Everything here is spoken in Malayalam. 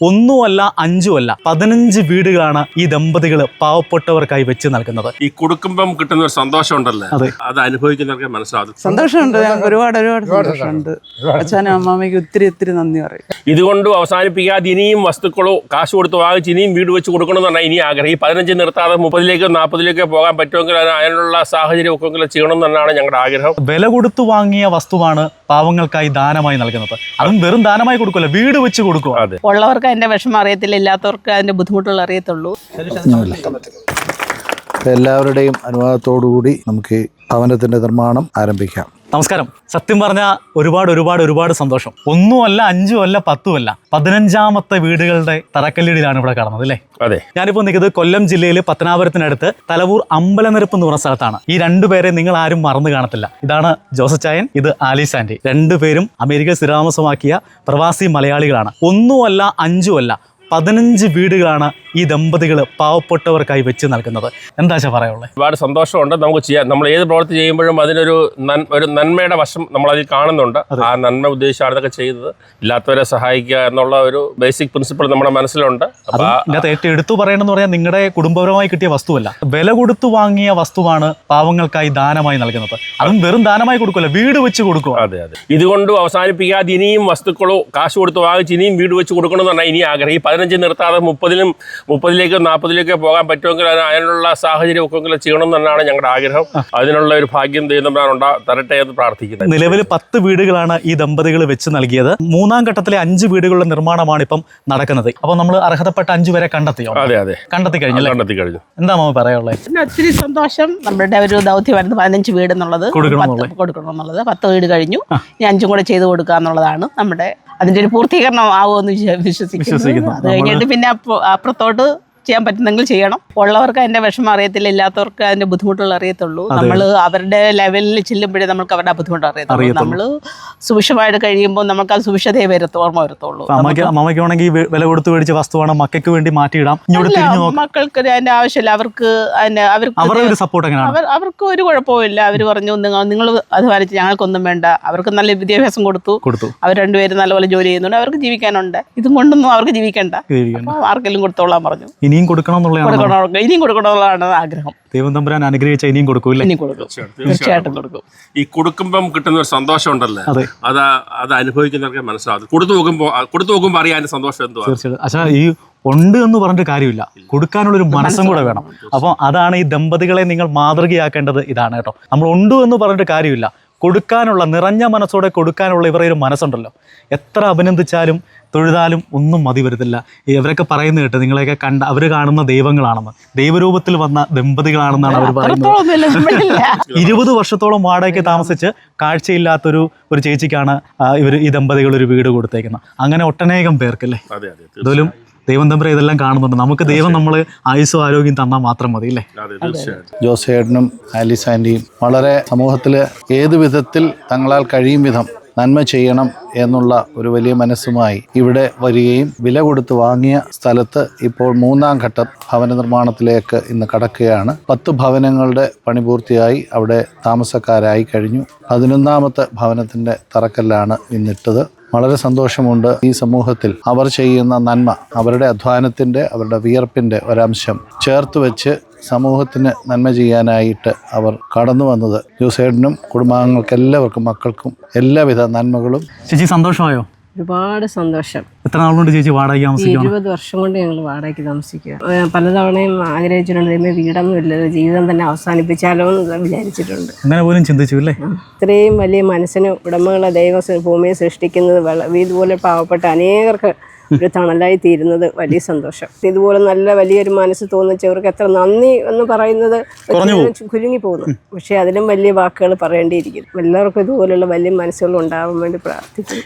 ഒന്നുമല്ല അഞ്ചുമല്ല പതിനഞ്ച് വീടുകളാണ് ഈ ദമ്പതികൾ പാവപ്പെട്ടവർക്കായി വെച്ച് നൽകുന്നത്. ഈ കൊടുക്കുമ്പം കിട്ടുന്ന ഒരു സന്തോഷം ഉണ്ടല്ലേ അതെ. അത് അനുഭവിക്കുന്നവർക്ക് മനസ്സിലാകും സന്തോഷമുണ്ട്. ഞങ്ങൾക്ക് ഒരുപാട് ഒരുപാട് സന്തോഷമുണ്ട്. അച്ഛനും അമ്മാമ്മയ്ക്ക് ഒത്തിരി ഒത്തിരി നന്ദി പറയും. ഇതുകൊണ്ട് അവസാനിപ്പിക്കാതെ ഇനിയും വസ്തുക്കളോ കാശ് കൊടുത്ത് വാങ്ങിച്ച് ഇനിയും വീട് വെച്ച് കൊടുക്കണമെന്നാണ് ഇനി ആഗ്രഹം. ഈ പതിനഞ്ച് നിർത്താതെ മുപ്പതിലേക്കോ നാൽപ്പതിലേക്കോ പോകാൻ പറ്റുമെങ്കിൽ അതിന് അതിനുള്ള സാഹചര്യം ഒക്കെ ചെയ്യണം എന്നാണ് ഞങ്ങളുടെ ആഗ്രഹം. വില കൊടുത്തു വാങ്ങിയ വസ്തുവാണ് പാവങ്ങൾക്കായി ദാനമായി നൽകുന്നത്. അതും വെറും ദാനമായി കൊടുക്കുമല്ലോ വീട് വെച്ച് കൊടുക്കും അതെ. ഉള്ളവർക്ക് അതിന്റെ വിഷമം അറിയത്തില്ല ഇല്ലാത്തവർക്ക് അതിന്റെ ബുദ്ധിമുട്ടുകൾ അറിയത്തുള്ളൂ. എല്ലാവരുടെയും എല്ലാവരുടെയും അനുവാദത്തോടുകൂടി നമുക്ക് ഭവനത്തിന്റെ നിർമ്മാണം ആരംഭിക്കാം. നമസ്കാരം. സത്യം പറഞ്ഞ ഒരുപാട് ഒരുപാട് ഒരുപാട് സന്തോഷം. ഒന്നുമല്ല അഞ്ചുമല്ല പത്തുമല്ല. പതിനഞ്ചാമത്തെ വീടുകളുടെ തറക്കല്ലിടിയിലാണ് ഇവിടെ കാണുന്നത് അല്ലേ? അതെ. ഞാനിപ്പോൾ നിൽക്കുന്നത് കൊല്ലം ജില്ലയിൽ പത്തനാപുരത്തിനടുത്ത് തലവൂർ അമ്പലനിരപ്പ് എന്ന് പറഞ്ഞ സ്ഥലത്താണ്. ഈ രണ്ടുപേരെ നിങ്ങൾ ആരും മറന്നു കാണത്തില്ല. ഇതാണ് ജോസഫ് ചായൻ ഇത് ആലീസ് ആന്റി രണ്ടുപേരും അമേരിക്ക സ്ഥിരതാമസമാക്കിയ പ്രവാസി മലയാളികളാണ്. ഒന്നുമല്ല അഞ്ചുമല്ല പതിനഞ്ച് വീടുകളാണ് ഈ ദമ്പതികൾ പാവപ്പെട്ടവർക്കായി വെച്ച് നൽകുന്നത്. എന്താ പറയുള്ളത് ഒരുപാട് സന്തോഷമുണ്ട് നമുക്ക് ചെയ്യാം നമ്മൾ ഏത് പ്രവൃത്തി ചെയ്യുമ്പോഴും അതിനൊരു ഒരു നന്മയുടെ വശം നമ്മൾ അതിൽ കാണുന്നുണ്ട്. ആ നന്മ ഉദ്ദേശിച്ചാണ് ഇതൊക്കെ ചെയ്തത് ഇല്ലാത്തവരെ സഹായിക്കുക എന്നുള്ള ഒരു ബേസിക് പ്രിൻസിപ്പിൾ നമ്മുടെ മനസ്സിലുണ്ട്. ഇതിനകത്ത് ഏറ്റവും എടുത്തു പറയണമെന്ന് പറയാൻ നിങ്ങളുടെ കുടുംബപരമായി കിട്ടിയ വസ്തുവല്ല. വില കൊടുത്തു വാങ്ങിയ വസ്തുവാണ് പാവങ്ങൾക്കായി ദാനമായി നൽകുന്നത്. അതും വെറും ദാനമായി കൊടുക്കില്ല വീട് വെച്ച് കൊടുക്കുക അതെ അതെ. ഇതുകൊണ്ട് അവസാനിപ്പിക്കാതെ ഇനിയും വസ്തുക്കളോ കാശ് കൊടുത്ത് വാങ്ങിച്ച് ഇനിയും വീട് വെച്ച് കൊടുക്കണമെന്നാണ് ഇനി ആഗ്രഹം. പതിനഞ്ച് നിർത്താതെ മുപ്പതിലും മുപ്പതിലേക്കോ നാൽപ്പതിലേക്കോ പോകാൻ പറ്റുമെങ്കിൽ അതിന് അതിനുള്ള സാഹചര്യം ഒക്കെ ചെയ്യണം എന്നാണ് ഞങ്ങളുടെ ആഗ്രഹം. അതിനുള്ള ഒരു ഭാഗ്യം ദൈവം ഉണ്ടാ തരട്ടെ എന്ന് പ്രാർത്ഥിക്കുന്നത് നിലവിൽ പത്ത് വീടുകളാണ് ഈ ദമ്പതികൾ വെച്ച് നൽകിയത്. മൂന്നാം ഘട്ടത്തിലെ അഞ്ച് വീടുകളുടെ നിർമ്മാണമാണ് ഇപ്പം നടക്കുന്നത്. അപ്പോൾ നമ്മൾ അർഹതപ്പെട്ട അഞ്ചു പേരെ കണ്ടെത്തിയോ? അതെ അതെ. കണ്ടെത്തി കഴിഞ്ഞു കണ്ടെത്തി കഴിഞ്ഞു. എന്താ മാമ പറയാനുള്ളത് പിന്നെ ഒത്തിരി സന്തോഷം. നമ്മുടെ ഒരു ദൗത്യമായിരുന്നു പതിനഞ്ച് വീട് എന്നുള്ളത്. കൊടുക്കണം പത്ത് എന്നുള്ളത്. കൊടുക്കണം എന്നുള്ളത് പത്ത് വീട് കഴിഞ്ഞു. ഇനി അഞ്ചും കൂടെ ചെയ്ത് കൊടുക്കുക എന്നുള്ളതാണ് നമ്മുടെ അതിന്റെ ഒരു പൂർത്തീകരണം ആവുമെന്ന് വിശ്വസിക്കുന്നു. അത് കഴിഞ്ഞിട്ട് പിന്നെ അപ്പു- അപ്പുറത്തോട്ട് ചെയ്യാൻ പറ്റുന്നെങ്കിൽ ചെയ്യണം. ഉള്ളവർക്ക് അതിന്റെ വിഷമം അറിയത്തില്ല ഇല്ലാത്തവർക്ക് അതിന്റെ ബുദ്ധിമുട്ടുകൾ അറിയത്തുള്ളൂ. നമ്മൾ അവരുടെ ലെവലിൽ ചെല്ലുമ്പോഴേ നമുക്ക് അവരുടെ ആ ബുദ്ധിമുട്ട് അറിയത്തുള്ളൂ. നമ്മൾ സുഭിക്ഷമായിട്ട് കഴിയുമ്പോൾ നമുക്ക് അത് സുഭിക്ഷതയെ വരത്തു ഓർമ്മ വരത്തുള്ളൂ. അമ്മയ്ക്ക് അമ്മയ്ക്ക് വില കൊടുത്ത് മേടിച്ച വസ്തുവാണ് മക്കൾക്ക് വേണ്ടി മാറ്റിയിടാം. മക്കൾക്ക് അതിന്റെ ആവശ്യമില്ല. അവർക്ക് അവർക്ക് സപ്പോർട്ട് അവർക്ക് ഒരു കുഴപ്പമില്ല അവർ പറഞ്ഞു നിങ്ങൾ നിങ്ങൾ അധ്വാനിച്ച് ഞങ്ങൾക്കൊന്നും വേണ്ട. അവർക്ക് നല്ല വിദ്യാഭ്യാസം കൊടുത്തു. കൊടുത്തു. അവർ രണ്ടുപേരും നല്ലപോലെ ജോലി ചെയ്യുന്നുണ്ട്. അവർക്ക് ജീവിക്കാനുണ്ട്. ഇതും കൊണ്ടൊന്നും അവർക്ക് ജീവിക്കണ്ട. ആർക്കെങ്കിലും കൊടുത്തോളാൻ പറഞ്ഞു. ഇനിയും കൊടുക്കണം എന്നുള്ളതാണ് കൊടുക്കണം. ഇനിയും കൊടുക്കണമെന്നുള്ളതാണ് ആഗ്രഹം. ദൈവം തമ്പുരാൻ അനുഗ്രഹിച്ച ഇനിയും കൊടുക്കൂല്ലേ ഇനി കൊടുക്കും. തീർച്ചയായിട്ടും കൊടുക്കും. ഈ കൊടുക്കുമ്പം കിട്ടുന്ന ഒരു സന്തോഷം ഉണ്ടല്ലേ അതെ. അത് അത് അനുഭവിക്കുന്നവർക്ക് മനസ്സിലാവും. കൊടുത്തു നോക്കുമ്പോൾ കൊടുത്തു നോക്കുമ്പോൾ അറിയാൻ സന്തോഷം എന്തുവാ തീർച്ചയായിട്ടും. പക്ഷേ ഈ ഉണ്ട് എന്ന് പറഞ്ഞിട്ട് കാര്യമില്ല. കൊടുക്കാനുള്ള ഒരു മനസ്സും കൂടെ വേണം. അപ്പോൾ അതാണ് ഈ ദമ്പതികളെ നിങ്ങൾ മാതൃകയാക്കേണ്ടത് ഇതാണ് കേട്ടോ. നമ്മൾ ഉണ്ട് എന്ന് പറഞ്ഞിട്ട് കാര്യമില്ല. കൊടുക്കാനുള്ള നിറഞ്ഞ മനസ്സോടെ കൊടുക്കാനുള്ള ഇവരുടെ ഒരു മനസ്സുണ്ടല്ലോ. എത്ര അഭിനന്ദിച്ചാലും തൊഴുതാലും ഒന്നും മതി വരുന്നില്ല ഇവരൊക്കെ പറയുന്നത് കേട്ട് നിങ്ങളെയൊക്കെ കണ്ട അവർ കാണുന്ന ദൈവങ്ങളാണെന്ന്. ദൈവരൂപത്തിൽ വന്ന ദമ്പതികളാണെന്നാണ് അവർ പറയുന്നത്. ഇരുപത് വർഷത്തോളം വാടകയ്ക്ക് താമസിച്ച് കാഴ്ചയില്ലാത്തൊരു ഒരു ചേച്ചിക്കാണ് ഇവർ ഈ ദമ്പതികൾ ഒരു വീട് കൊടുത്തേക്കുന്നത്. അങ്ങനെ ഒട്ടനേകം പേർക്കല്ലേ? അതെ ദൈവം തമ്പ്ര ഇതെല്ലാം കാണുന്നുണ്ട്. നമുക്ക് ദൈവം നമ്മൾ ആയുസ്സും ആരോഗ്യം തന്നാൽ മാത്രം മതി അല്ലേ? ജോസേട്ടനും ആലിസ് ആന്റിയും വളരെ സമൂഹത്തിൽ ഏത് വിധത്തിൽ തങ്ങളാൽ കഴിയും വിധം നന്മ ചെയ്യണം എന്നുള്ള ഒരു വലിയ മനസ്സുമായി ഇവിടെ വരികയും വില കൊടുത്ത് വാങ്ങിയ സ്ഥലത്ത് ഇപ്പോൾ മൂന്നാം ഘട്ട ഭവന നിർമ്മാണത്തിലേക്ക് ഇന്ന് കടക്കുകയാണ്. പത്ത് ഭവനങ്ങളുടെ പണി പൂർത്തിയായി അവിടെ താമസക്കാരായി കഴിഞ്ഞു. പതിനൊന്നാമത്തെ ഭവനത്തിന്റെ തറക്കല്ലാണ് ഇന്നിട്ടത്. വളരെ സന്തോഷമുണ്ട് ഈ സമൂഹത്തിൽ. അവർ ചെയ്യുന്ന നന്മ അവരുടെ അധ്വാനത്തിന്റെ അവരുടെ വിയർപ്പിന്റെ ഒരംശം ചേർത്ത് വെച്ച് സമൂഹത്തിന് നന്മ ചെയ്യാനായിട്ട് അവർ കടന്നു വന്നത്. ജോസേട്ടനും കുടുംബാംഗങ്ങൾക്ക് എല്ലാവർക്കും മക്കൾക്കും എല്ലാവിധ നന്മകളും. ചേച്ചി സന്തോഷമായോ? ഒരുപാട് സന്തോഷം. എത്ര നാളുകൊണ്ട് ചേച്ചി വാടക ഇരുപത് വർഷം കൊണ്ട് ഞങ്ങൾ വാടകയ്ക്ക് താമസിക്കുക പലതവണയും ആഗ്രഹിച്ചിട്ടുണ്ട് ദൈവമേ വീടൊന്നും ഇല്ല ജീവിതം തന്നെ അവസാനിപ്പിച്ചാലോ എന്ന് വിചാരിച്ചിട്ടുണ്ട്. അങ്ങനെ പോലും ചിന്തിച്ചു അല്ലേ? ഇത്രയും വലിയ മനസ്സിന് ഉടമകളെ ദൈവം ഭൂമിയെ സൃഷ്ടിക്കുന്നത് ഇതുപോലെ പാവപ്പെട്ട അനേകർക്ക് ഒരു തണലായി തീരുന്നത് വലിയ സന്തോഷം. ഇതുപോലെ നല്ല വലിയൊരു മനസ്സ് തോന്നിച്ചവർക്ക് എത്ര നന്ദി എന്ന് പറയുന്നത് കുരുങ്ങി പോകുന്നു പക്ഷേ അതിലും വലിയ വാക്കുകൾ പറയേണ്ടിയിരിക്കുന്നു. എല്ലാവർക്കും ഇതുപോലുള്ള വലിയ മനസ്സുകൾ ഉണ്ടാകാൻ വേണ്ടി പ്രാർത്ഥിക്കുന്നു.